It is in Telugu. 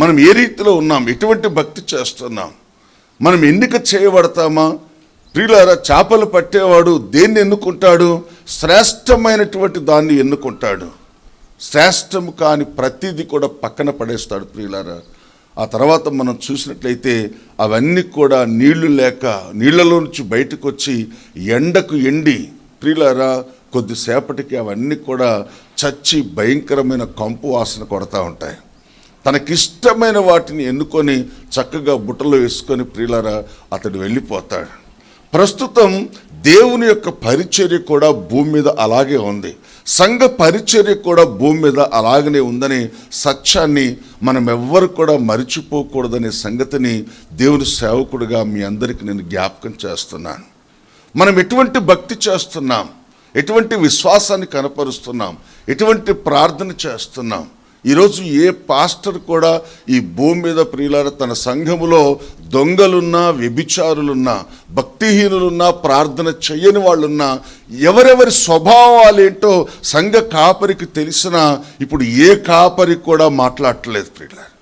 మనం ఏ రీతిలో ఉన్నాం? ఎటువంటి భక్తి చేస్తున్నాం? మనం ఎన్నిక చేయబడతామా? ప్రియులారా చేపలు పట్టేవాడు దేన్ని ఎన్నుకుంటాడు? శ్రేష్టమైనటువంటి దాన్ని ఎన్నుకుంటాడు. శ్రేష్టము కాని ప్రతిదీ కూడా పక్కన పడేస్తాడు ప్రియులారా. ఆ తర్వాత మనం చూసినట్లయితే అవన్నీ కూడా నీళ్ళు లేక నీళ్ళలో నుంచి బయటకు వచ్చి ఎండకు ఎండి ప్రియులారా కొద్దిసేపటికి అవన్నీ కూడా చచ్చి భయంకరమైన కంపు వాసన కొడతా ఉంటాయి. తనకిష్టమైన వాటిని ఎన్నుకొని చక్కగా బుట్టలో వేసుకొని ప్రియులరా అతడు వెళ్ళిపోతాడు. ప్రస్తుతం దేవుని యొక్క పరిచర్య కూడా భూమి మీద అలాగే ఉంది. సంఘ పరిచర్య కూడా భూమి మీద అలాగనే ఉందని సత్యాన్ని మనం ఎవ్వరు కూడా మరిచిపోకూడదనే సంగతిని దేవుని సేవకుడిగా మీ అందరికీ నేను జ్ఞాపకం చేస్తున్నాను. మనం ఎటువంటి భక్తి చేస్తున్నాం? ఎటువంటి విశ్వాసాన్ని కనపరుస్తున్నాం? ఎటువంటి ప్రార్థన చేస్తున్నాం? ఈరోజు ఏ పాస్టర్ కూడా ఈ భూమి మీద ప్రియులార తన సంఘములో దొంగలున్నా వ్యభిచారులున్నా భక్తిహీనులున్నా ప్రార్థన చేయని వాళ్ళున్నా ఎవరెవరి స్వభావాలేంటో సంఘ కాపరికి తెలిసినా ఇప్పుడు ఏ కాపరికి కూడా మాట్లాడట్లేదు ప్రియులారు.